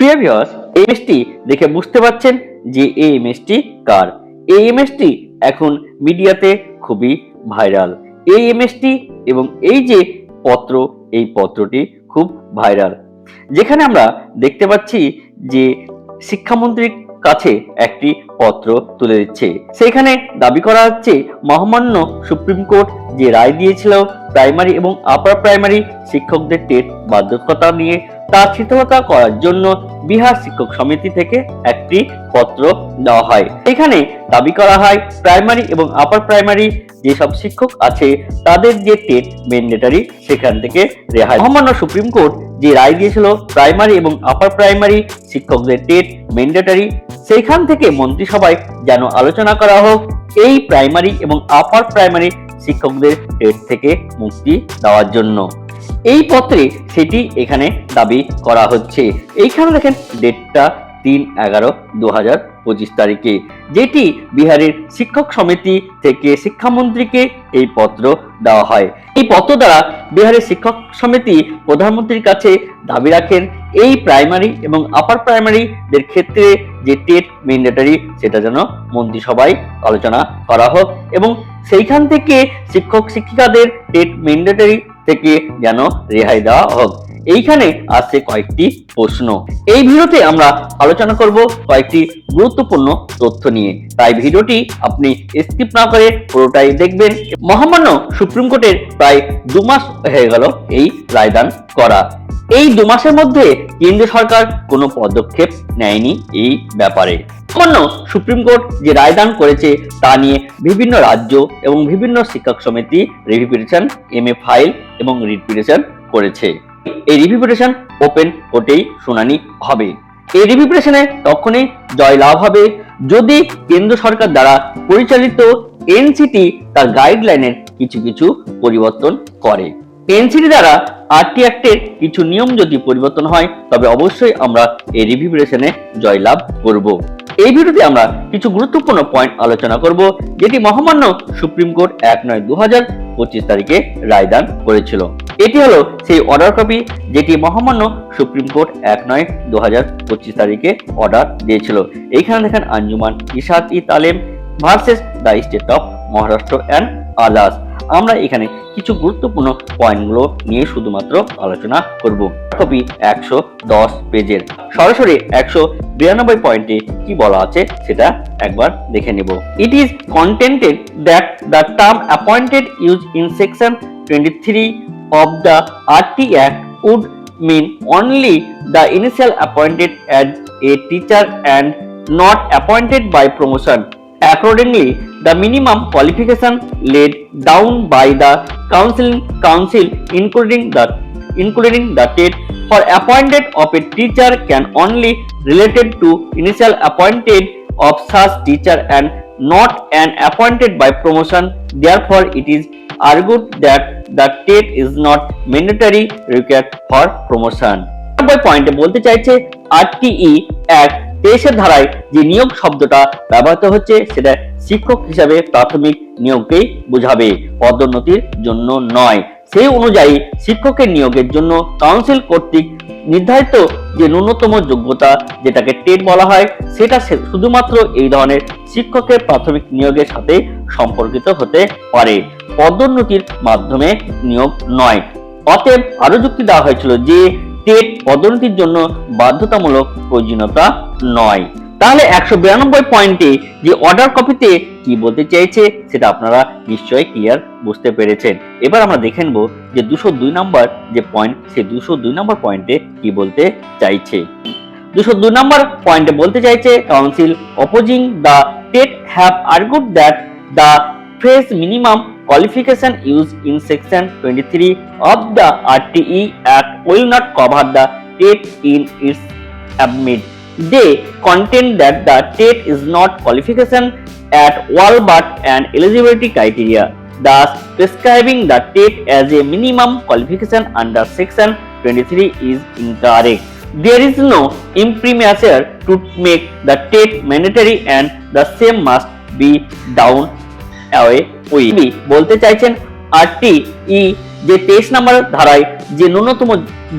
এই এমএসটি দেখে বুঝতে পারছেন যে এই এমএসটি কার। এই এমএসটি এখন মিডিয়াতে খুবই ভাইরাল। এই এমএসটি এবং এই যে পত্র, এই পত্রটি খুব ভাইরাল। যেখানে আমরা দেখতে পাচ্ছি যে শিক্ষামন্ত্রীর কাছে একটি পত্র তুলে দিচ্ছে। সেখানে দাবি করা হচ্ছে, মহামান্য সুপ্রিম কোর্ট যে রায় দিয়েছিল, প্রাইমারি এবং আপার প্রাইমারি শিক্ষকদের টেট বাধ্যকতা নিয়ে তা শিথিলতা করার জন্য বিহার শিক্ষক সমিতি থেকে একটি পত্র দেওয়া হয়। এখানে দাবি করা হয় প্রাইমারি এবং আপার প্রাইমারি যেসব শিক্ষক আছে, তাদের যে টেট ম্যান্ডেটারি সেখান থেকে রেহাই। মহামান্য সুপ্রিম কোর্ট যে রায় দিয়েছিল প্রাইমারি এবং আপার প্রাইমারি শিক্ষকদের টেট ম্যান্ডেটারি সেইখান থেকে মন্ত্রিসভায় যেন আলোচনা করা হোক, এই প্রাইমারি এবং আপার প্রাইমারি শিক্ষকদের টেট থেকে মুক্তি দেওয়ার জন্য। এই পত্রে সেটি এখানে দাবি করা হচ্ছে। এইখানে দেখেন, ডেটটা তিন এগারো দু হাজার পঁচিশ তারিখে। যেটি বিহারের শিক্ষক সমিতি থেকে শিক্ষামন্ত্রীকে এই পত্র দেওয়া হয়। এই পত্র দ্বারা বিহারের শিক্ষক সমিতি প্রধানমন্ত্রীর কাছে দাবি রাখেন, এই প্রাইমারি এবং আপার প্রাইমারিদের ক্ষেত্রে যে টেট ম্যান্ডেটারি, সেটা যেন মন্ত্রিসভায় আলোচনা করা হোক এবং সেইখান থেকে শিক্ষক শিক্ষিকাদের টেট ম্যান্ডেটারি থেকে যেন রেহাই দেওয়া হোক। এইখানে আছে কয়েকটি প্রশ্ন। এই ভিডিওতে আমরা আলোচনা করব কয়েকটি গুরুত্বপূর্ণ তথ্য নিয়ে। তাই ভিডিওটি আপনি স্কিপ না করে পুরোটাই দেখবেন। মহামান্য সুপ্রিম কোর্টের প্রায় দু মাস হয়ে গেল এই রায়দান করা। এই দু মাসের মধ্যে কেন্দ্র সরকার কোনো পদক্ষেপ নেয়নি এই ব্যাপারে। সামান্য সুপ্রিম কোর্ট যে রায়দান করেছে তা নিয়ে বিভিন্ন রাজ্য এবং বিভিন্ন শিক্ষক সমিতি রিভিউ এম এ ফাইল এবং রিট করেছে। এই রিভিউ ওপেন কোর্টেই শুনানি হবে। এই রিভিউ পিটিশনে তখনই জয়লাভ হবে যদি কেন্দ্র সরকার দ্বারা পরিচালিত এনসিটি তার গাইডলাইনের কিছু কিছু পরিবর্তন করে। এনসিটি দ্বারা আরটি অ্যাক্টের কিছু নিয়ম যদি পরিবর্তন হয়, তবে অবশ্যই আমরা এই রিভিউ জয়লাভ করব। এই ভিডিওতে আমরা কিছু গুরুত্বপূর্ণ পয়েন্ট আলোচনা করব, যেটি মহামান্য সুপ্রিম কোর্ট এক নয় দু হাজার পঁচিশ তারিখে রায়দান করেছিল। এটি হলো সেই অর্ডার কপি যেটি মহামান্য সুপ্রিম কোর্ট এক নয় দু হাজার পঁচিশ তারিখে অর্ডার দিয়েছিল। এইখানে দেখেন Anjuman Ishaat e Taleem versus the state of Maharashtra and others আমরা এখানে কিছু গুরুত্বপূর্ণ পয়েন্টগুলো নিয়ে শুধুমাত্র আলোচনা করব। কপি একশো দশ পেজের। সরাসরি একশো বিরানব্বই পয়েন্টে কি বলা আছে সেটা একবার দেখে নেব। It is contented that the term appointed use in section twenty three of the RT act would mean only the initial appointed as a teacher and not appointed by promotion. Accordingly, the minimum qualification laid down by the council council including the including the TET for appointed of a teacher can only related to initial appointed of such teacher and not an appointed by promotion. Therefore, it is argued that the TET is not mandatory required for promotion. পয়েন্টে বলতে চাইছে RTE এক তেইশের ধারায় যে নিয়োগ শব্দটা ব্যবহৃত হচ্ছে, সেটা শিক্ষক হিসাবে প্রাথমিক নিয়োগকেই বোঝাবে। পদোন্নতির জন্য নয়। সেই অনুযায়ী শিক্ষকের নিয়োগের জন্য কাউন্সিল কর্তৃক নির্ধারিত যে ন্যূনতম যোগ্যতা যেটাকে টেট বলা হয়, সেটা শুধুমাত্র এই ধরনের শিক্ষকের প্রাথমিক নিয়োগের সাথে সম্পর্কিত হতে পারে। পদোন্নতির মাধ্যমে নিয়োগ নয়। অতএব আরও যুক্তি দেওয়া হয়েছিল যে টেট পদোন্নতির জন্য বাধ্যতামূলক প্রয়োজনীয়তা নয়। তাহলে একশো বিরানব্বই পয়েন্টে যে অর্ডার কপিতে কি বলতে চাইছে, সেটা আপনারা নিশ্চয়ই ক্লিয়ার বুঝতে পেরেছেন। এবার আমরা দেখে নেব যে দুশো দুই নম্বর যে পয়েন্ট সে দুশো দুই নম্বর পয়েন্টে কি বলতে চাইছে। দুশো দুই নম্বর পয়েন্টে বলতে চাইছে council opposing the TET have argued that the fresh minimum qualification used in section 23 of the RTE Act will not cover the TET in its admit. They contend that the TET is not qualification at all but an eligibility criteria, thus prescribing the TET as a minimum qualification under section 23 is incorrect. There is no imprimatur to make the TET mandatory and the same must be down away we বলতে চাইছেন RT ই যে তেইশ নম্বর ধারায় যে ন্যূনতম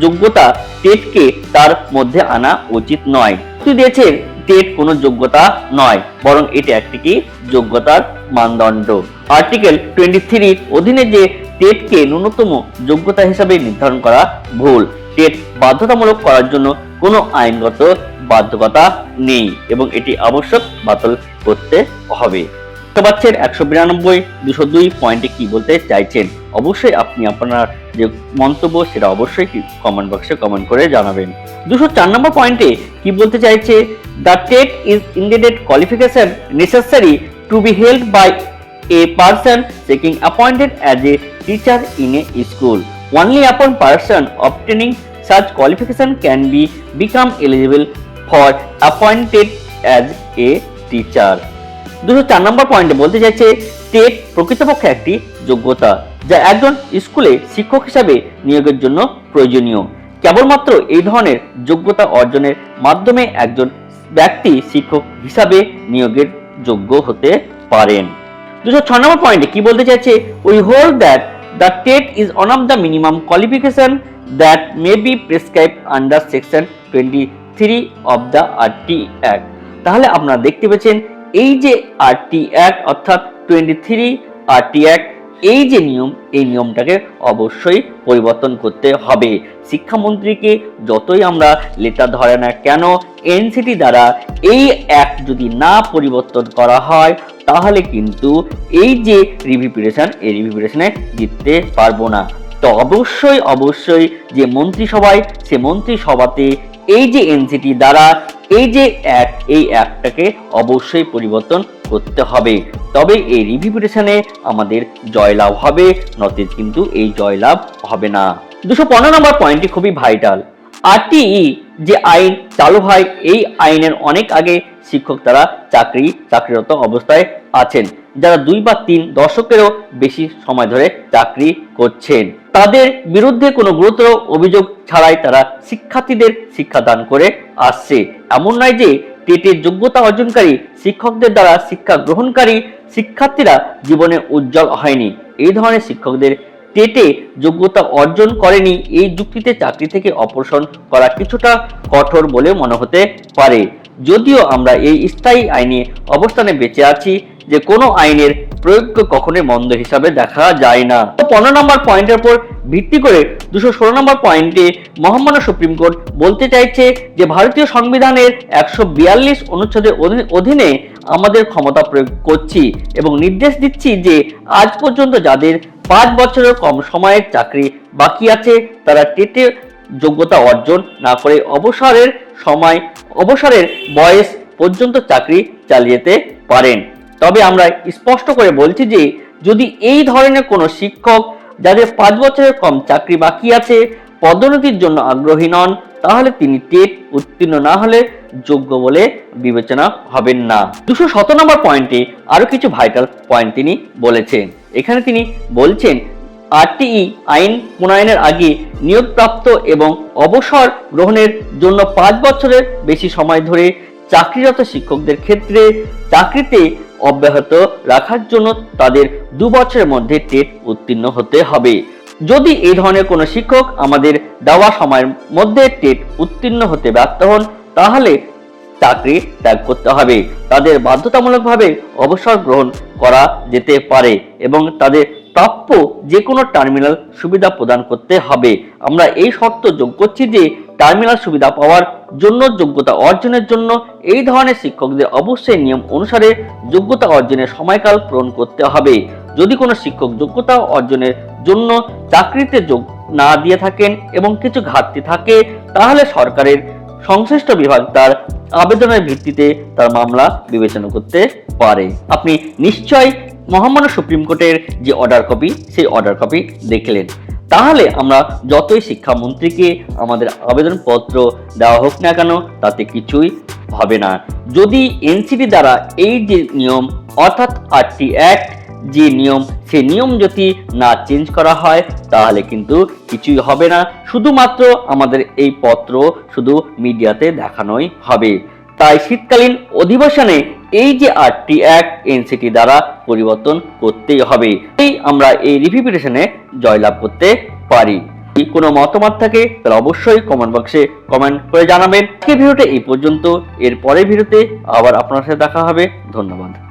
যোগ্যতা টেটকে তার মধ্যে আনা উচিত নয়। যুক্তি দিয়েছেন টেট কোনো যোগ্যতা নয়, বরং এটা একটি কি? যোগ্যতার মানদণ্ড। আর্টিকেল টোয়েন্টি থ্রির অধীনে যে টেটকে ন্যূনতম যোগ্যতা হিসাবে নির্ধারণ করা ভুল, টেট বাধ্যতামূলক করার জন্য কোনো আইনগত বাধ্যকতা নেই এবং এটি আবশ্যক বাতিল করতে হবে। বুঝতে পারছেন একশো বিরানব্বই দুশো দুই পয়েন্টে কি বলতে চাইছেন অবশ্যই আপনি আপনার যে মন্তব্য সেটা অবশ্যই কমেন্ট বক্সে কমেন্ট করে জানাবেন দুশো চার নম্বর পয়েন্টে কি বলতে চাইছে the TET is indeed qualification necessary to be held by a person seeking appointed as a teacher in a school. Only upon person obtaining such qualification can be become eligible for appointed as a teacher. দুশো চার নম্বর পয়েন্টে বলতে চাইছে TET প্রকৃতপক্ষে একটি যোগ্যতা, যা একজন স্কুলে শিক্ষক হিসাবে নিয়োগের জন্য প্রয়োজনীয়। কেবলমাত্র এই ধরনের যোগ্যতা অর্জনের মাধ্যমে একজন ব্যক্তি শিক্ষক হিসাবে নিয়োগের যোগ্য হতে পারেন। দুশো ছ নম্বর পয়েন্টে কি বলতে চাইছে? We hold that the TET is one of the minimum qualification that may be prescribe under section twenty three of the RT act তাহলে আপনারা দেখতে পেয়েছেন এই যে আরটি অ্যাক্ট অর্থাৎ টোয়েন্টি থ্রি আরটি অ্যাক্ট এই যে নিয়ম, এই নিয়মটাকে অবশ্যই পরিবর্তন করতে হবে। শিক্ষামন্ত্রীকে যতই আমরা লেটার ধরে না কেন এনসিটি দ্বারা এই অ্যাক্ট যদি না পরিবর্তন করা হয়, তাহলে কিন্তু এই যে রিভিউ পিটিশন এই রিভিউ পিটিশনে জিততে পারব না। তো অবশ্যই অবশ্যই যে মন্ত্রিসভায়, সে মন্ত্রিসভাতে এই যে এনসিটি দ্বারা এই যে অ্যাপ এই অ্যাপটাকে অবশ্যই পরিবর্তন করতে হবে। তবে এই রিভিউটেশনে আমাদের জয়লাভ হবে নতে কিন্তু এই জয়লাভ হবে না। দুশো পনেরো নম্বর পয়েন্টটি খুবই ভাইটাল আরটিই যে আইন চালু হয়, এই আইনের অনেক আগে শিক্ষক তারা চাকরি, চাকরিরত অবস্থায় আছেন। যারা দুই বা তিন দশকেরও বেশি সময় ধরে চাকরি করছেন, তাদের বিরুদ্ধে কোনো গুরুতর অভিযোগ ছাড়াই তারা শিক্ষার্থীদের শিক্ষাদান করে আসছে। এমন নয় যে টেটের যোগ্যতা অর্জনকারী শিক্ষকদের দ্বারা শিক্ষা গ্রহণকারী শিক্ষার্থীরা জীবনে উজ্জ্বল হয়নি। এই ধরনের শিক্ষকদের টেটে যোগ্যতা অর্জন করেনি, এই যুক্তিতে চাকরি থেকে অপসারণ করা কিছুটা কঠোর বলে মনে হতে পারে। যদিও আমরা এই স্থায়ী আইনে অবস্থানে বেঁচে আছি যে কোনো আইনের প্রয়োগকে কখনোই মন্দ হিসাবে দেখা যায় না। পনেরো নম্বর পয়েন্টের উপর ভিত্তি করে দুশো ষোলো নম্বর পয়েন্টে মহামান্য সুপ্রিম কোর্ট বলতে চাইছে যে ভারতীয় সংবিধানের একশো বিয়াল্লিশ অনুচ্ছেদের অধীনে আমাদের ক্ষমতা প্রয়োগ করছি এবং নির্দেশ দিচ্ছি যে আজ পর্যন্ত যাদের পাঁচ বছরের কম সময়ের চাকরি বাকি আছে, তারা টেটে যোগ্যতা অর্জন না করে অবসরের সময় অবসরের বয়স পর্যন্ত চাকরি চালিয়ে যেতে পারেন। তবে আমরা স্পষ্ট করে বলছি যে যদি এই ধরনের কোনো শিক্ষক যাদের পাঁচ বছরের কম চাকরি বাকি আছে, পদোন্নতির জন্য আগ্রহী নন, তাহলে তিনি টেট উত্তীর্ণ না হলে যোগ্য বলে বিবেচনা হবেন না। দুশো শত নম্বর পয়েন্টে আরও কিছু ভাইটাল পয়েন্ট তিনি বলেছেন। এখানে তিনি বলছেন, আরটিই আইন প্রণয়নের আগে নিয়োগপ্রাপ্ত এবং অবসর গ্রহণের জন্য পাঁচ বছরের বেশি সময় ধরে চাকরিরত শিক্ষকদের ক্ষেত্রে চাকরিতে অব্যাহত রাখার জন্য তাদের দু বছরের মধ্যে টেট উত্তীর্ণ হতে হবে। যদি এই ধরনের কোনো শিক্ষক আমাদের দেওয়া সময়ের মধ্যে টেট উত্তীর্ণ হতে ব্যর্থ হন, তাহলে চাকরি ত্যাগ করতে হবে। তাদের বাধ্যতামূলকভাবে অবসর গ্রহণ করা যেতে পারে এবং তাদের প্রাপ্য যে কোনো টার্মিনাল সুবিধা প্রদান করতে হবে। আমরা এই শর্ত যোগ করছি যে টার্মিনাল সুবিধা পাওয়ার জন্য যোগ্যতা অর্জনের জন্য এই ধরনের শিক্ষকদের অবশ্যই নিয়ম অনুসারে যোগ্যতা অর্জনের সময়কাল পূরণ করতে হবে। যদি কোনো শিক্ষক যোগ্যতা অর্জনের জন্য চাকরিতে যোগ না দিয়ে থাকেন এবং কিছু ঘাটতি থাকে, তাহলে সরকারের সংশ্লিষ্ট বিভাগ তার আবেদনের ভিত্তিতে তার মামলা বিবেচনা করতে পারে। আপনি নিশ্চয় মহামান্য সুপ্রিম কোর্টের যে অর্ডার কপি সেই অর্ডার কপি দেখলেন। তাহলে আমরা যতই শিক্ষামন্ত্রীকে আমাদের আবেদনপত্র দেওয়া হোক না কেন, তাতে কিছুই হবে না। যদি এনসিটি দ্বারা এই যে নিয়ম, অর্থাৎ আরটি অ্যাক্ট যে নিয়ম, সেই নিয়ম যদি না চেঞ্জ করা হয়, তাহলে কিন্তু কিছুই হবে না। শুধুমাত্র আমাদের এই পত্র শুধু মিডিয়াতে দেখানোই হবে। তাই শীতকালীন অধিবেশনে এই যে আটটি অ্যাক্ট এনসিটি দ্বারা পরিবর্তন করতেই হবে এই আমরা এই রিভিপিটেশনে জয়লাভ করতে পারি। কোনো মতামত থাকে, তাহলে অবশ্যই কমেন্ট বক্সে কমেন্ট করে জানাবেন। আজকের ভিডিওটা এই পর্যন্ত। এর পরের ভিডিওতে আবার আপনার সাথে দেখা হবে। ধন্যবাদ।